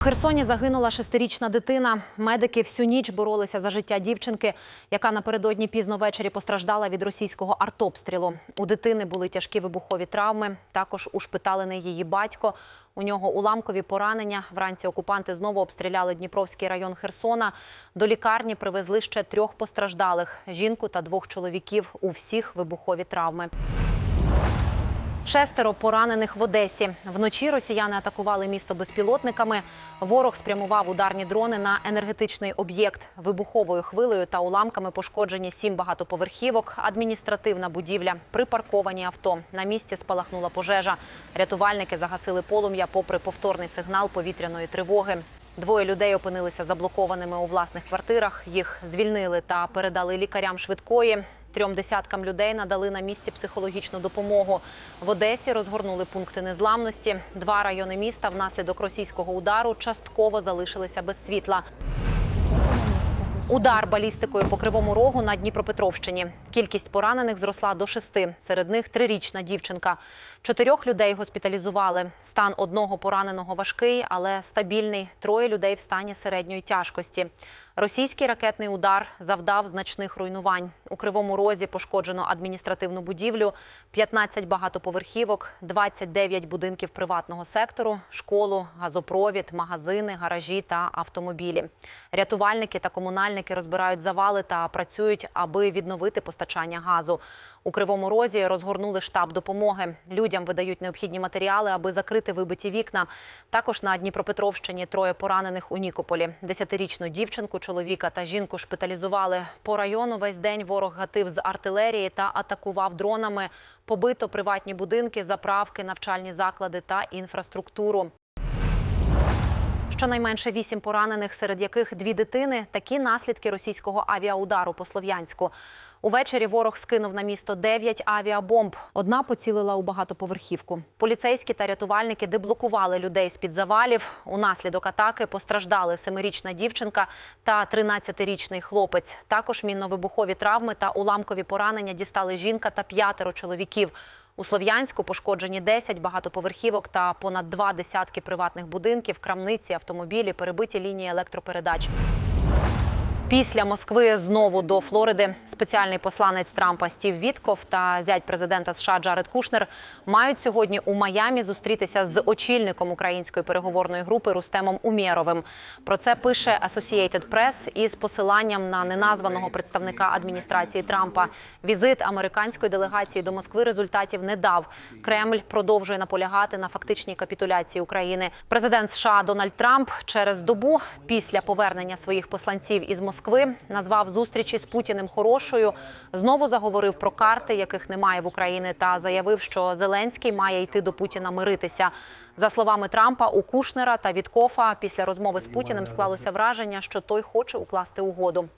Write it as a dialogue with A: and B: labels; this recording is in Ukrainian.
A: У Херсоні загинула шестирічна дитина. Медики всю ніч боролися за життя дівчинки, яка напередодні пізно ввечері постраждала від російського артобстрілу. У дитини були тяжкі вибухові травми. Також ушпиталений її батько. У нього уламкові поранення. Вранці окупанти знову обстріляли Дніпровський район Херсона. До лікарні привезли ще трьох постраждалих: жінку та двох чоловіків. У всіх вибухові травми. Шестеро поранених в Одесі. Вночі росіяни атакували місто безпілотниками. Ворог спрямував ударні дрони на енергетичний об'єкт. Вибуховою хвилею та уламками пошкоджені сім багатоповерхівок, адміністративна будівля, припарковані авто. На місці спалахнула пожежа. Рятувальники загасили полум'я попри повторний сигнал повітряної тривоги. Двоє людей опинилися заблокованими у власних квартирах. Їх звільнили та передали лікарям швидкої. Трьом десяткам людей надали на місці психологічну допомогу. В Одесі розгорнули пункти незламності. Два райони міста внаслідок російського удару частково залишилися без світла. Удар балістикою по кривому рогу на Дніпропетровщині. Кількість поранених зросла до шести. Серед них трирічна дівчинка. Чотирьох людей госпіталізували. Стан одного пораненого важкий, але стабільний. Троє людей в стані середньої тяжкості. Російський ракетний удар завдав значних руйнувань. У кривому розі пошкоджено адміністративну будівлю, 15 багатоповерхівок, 29 будинків приватного сектору, школу, газопровід, магазини, гаражі та автомобілі. Рятувальники та комунальники розбирають завали та працюють, аби відновити постачання газу. У кривому розі розгорнули штаб допомоги. Людям видають необхідні матеріали, аби закрити вибиті вікна. Також на Дніпропетровщині троє поранених у Нікополі. Десятирічну дівчинку, чоловіка та жінку шпиталізували. По району весь день ворог гатив з артилерії та атакував дронами. Побито приватні будинки, заправки, навчальні заклади та інфраструктуру. Щонайменше вісім поранених, серед яких дві дитини. Такі наслідки російського авіаудару по Слов'янську. Увечері ворог скинув на місто 9 авіабомб. Одна поцілила у багатоповерхівку. Поліцейські та рятувальники деблокували людей з-під завалів. Унаслідок атаки постраждали семирічна дівчинка та 13-річний хлопець. Також мінно-вибухові травми та уламкові поранення дістали жінка та п'ятеро чоловіків. У Слов'янську пошкоджені 10 багатоповерхівок та понад два десятки приватних будинків, крамниці, автомобілі, перебиті лінії електропередач. Після Москви знову до Флориди спеціальний посланець Трампа Стів Вітков та зять президента США Джаред Кушнер мають сьогодні у Майамі зустрітися з очільником української переговорної групи Рустемом Умєровим. Про це пише Associated Press із посиланням на неназваного представника адміністрації Трампа. Візит американської делегації до Москви результатів не дав. Кремль продовжує наполягати на фактичній капітуляції України. Президент США Дональд Трамп через добу після повернення своїх посланців із Москви назвав зустрічі з Путіним хорошою. Знову заговорив про карти, яких немає в Україні, та заявив, що Зеленський має йти до Путіна миритися. За словами Трампа, у Кушнера та Віткофа після розмови з Путіним склалося враження, що той хоче укласти угоду.